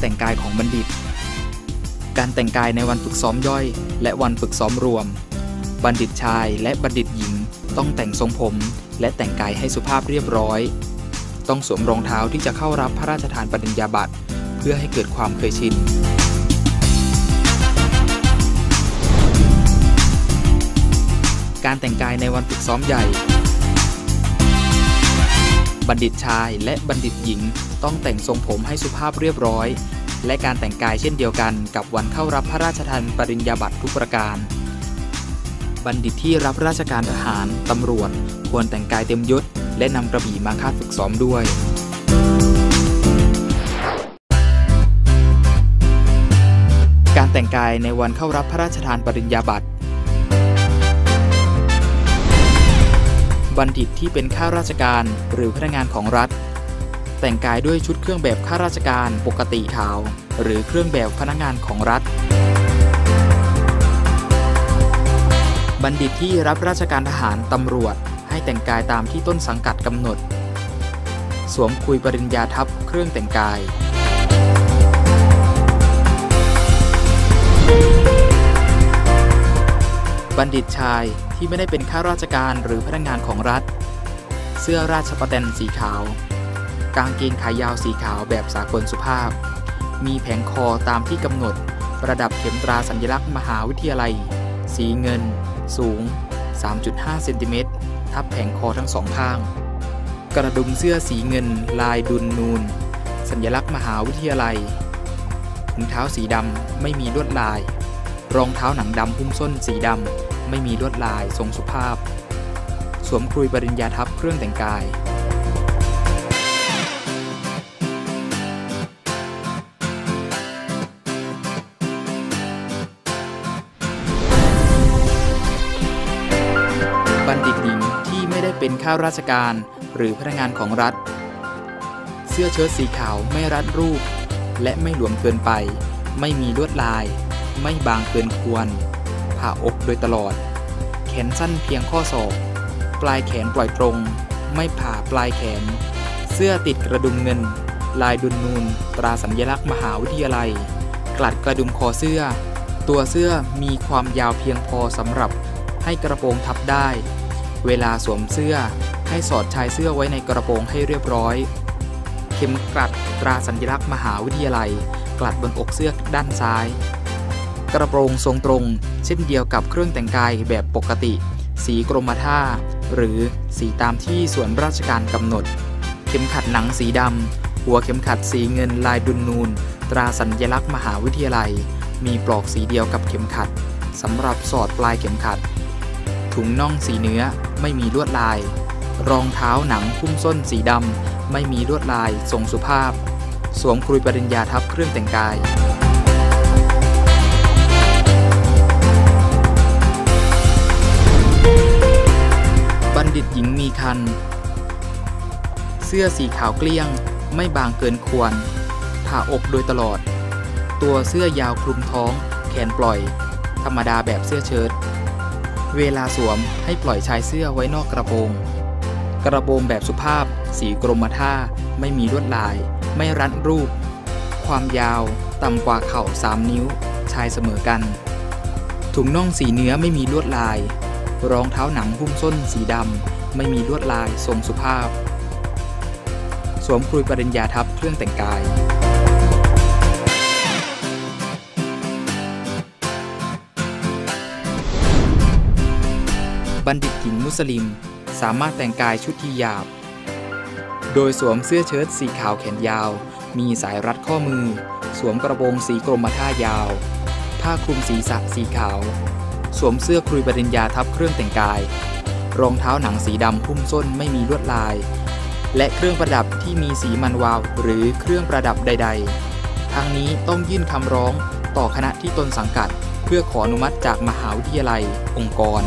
แต่งกายของบัณฑิต การแต่งกายในวันฝึกซ้อมย่อย และวันฝึกซ้อมรวม บัณฑิตชายและบัณฑิตหญิง ต้องแต่งทรงผม และแต่งกายให้สุภาพเรียบร้อย ต้องสวมรองเท้าที่จะเข้ารับพระราชทานปริญญาบัตรเพื่อให้เกิดความเคยชินการแต่งกายในวันฝึกซ้อมใหญ่ บัณฑิตชายและบัณฑิตหญิงต้องแต่งทรงผมให้สุภาพเรียบร้อย และการแต่งกายเช่นเดียวกันกับวันเข้ารับพระราชทานปริญญาบัตรทุกประการ บัณฑิตที่รับราชการทหารตำรวจ ควรแต่งกายเต็มยศ และนำกระบี่มาคาดฝึกซ้อมด้วยการแต่งกายในวันเข้ารับพระราชทานปริญญาบัตร บัณฑิตที่เป็นข้าราชการหรือพนักงานของรัฐ แต่งกายด้วยชุดเครื่องแบบข้าราชการปกติขาว หรือเครื่องแบบพนักงานของรัฐ บัณฑิตที่รับราชการทหารตำรวจให้แต่งกายตามที่ต้นสังกัดกำหนด สวมคุยปริญญาทับเครื่องแต่งกายบัณฑิตชาย ที่ไม่ได้เป็นข้าราชการหรือพนักงานของรัฐ เสื้อราชประแตนสีขาว กางเกงขายาวสีขาวแบบสากลสุภาพ มีแผงคอตามที่กำหนด ประดับเข็มตราสัญลักษณ์มหาวิทยาลัย สีเงิน สูง 3.5 เซนติเมตร ทับแผงคอทั้งสองข้าง กระดุมเสื้อสีเงิน ลายดุลนูน สัญลักษณ์มหาวิทยาลัยถุงเท้าสีดำไม่มีลวดลาย รองเท้าหนังดำหุ้มส้นสีดำ ไม่มีลวดลายทรงสุภาพ สวมครุยปริญญาทับเครื่องแต่งกาย บัณฑิตหญิงที่ไม่ได้เป็นข้าราชการหรือพนักงานของรัฐ เสื้อเชิ้ตสีขาวไม่รัดรูป และไม่หลวมเกินไป ไม่มีลวดลาย ไม่บางเกินควร ผ่าอกโดยตลอด แขนสั้นเพียงข้อศอก ปลายแขนปล่อยตรง ไม่ผ่าปลายแขน เสื้อติดกระดุมเงิน ลายดุลนูน ตราสัญลักษณ์มหาวิทยาลัย กลัดกระดุมคอเสื้อ ตัวเสื้อมีความยาวเพียงพอสำหรับให้กระโปรงทับได้ เวลาสวมเสื้อให้สอดชายเสื้อไว้ในกระโปรงให้เรียบร้อย เข็มกลัดตราสัญลักษณ์มหาวิทยาลัย กลัดบนอกเสื้อด้านซ้าย กระโปรงทรงตรง เช่นเดียวกับเครื่องแต่งกายแบบปกติ สีกรมท่า หรือสีตามที่ส่วนราชการกำหนด เข็มขัดหนังสีดำ หัวเข็มขัดสีเงินลายดุลนูน ตราสัญลักษณ์มหาวิทยาลัย มีปลอกสีเดียวกับเข็มขัดสำหรับสอดปลายเข็มขัด ถุงน่องสีเนื้อไม่มีลวดลาย รองเท้าหนังคุ้มส้นสีดำไม่มีลวดลายทรงสุภาพ สวมครุยปริญญาทับเครื่องแต่งกาย คัน เสื้อสีขาวเกลี้ยงไม่บางเกินควร ผ่าอกโดยตลอด ตัวเสื้อยาวคลุมท้อง แขนปล่อย ธรรมดาแบบเสื้อเชิ้ต เวลาสวมให้ปล่อยชายเสื้อไว้นอกกระโปรง กระโปรงแบบสุภาพ สีกรมท่า ไม่มีลวดลาย ไม่รัดรูป ความยาวต่ำกว่าเข่า3นิ้ว ชายเสมอกัน ถุงน่องสีเนื้อไม่มีลวดลาย รองเท้าหนังหุ้มส้นสีดำ ไม่มีลวดลายทรงสุภาพ สวมครุยปริญญาทับเครื่องแต่งกาย บัณฑิตหญิงมุสลิมสามารถแต่งกายชุดที่หยาบ โดยสวมเสื้อเชิ้ตสีขาวแขนยาว มีสายรัดข้อมือ สวมกระโปรงสีกรมท่ายาว ผ้าคลุมศีรษะสีขาว สวมเสื้อครุยปริญญาทับเครื่องแต่งกาย รองเท้าหนังสีดำพุ่มส้นไม่มีลวดลาย และเครื่องประดับที่มีสีมันวาว หรือเครื่องประดับใด ๆทางนี้ต้องยื่นคำร้องต่อคณะที่ตนสังกัด เพื่อขออนุมัติจากมหาวิทยาลัย องค์กร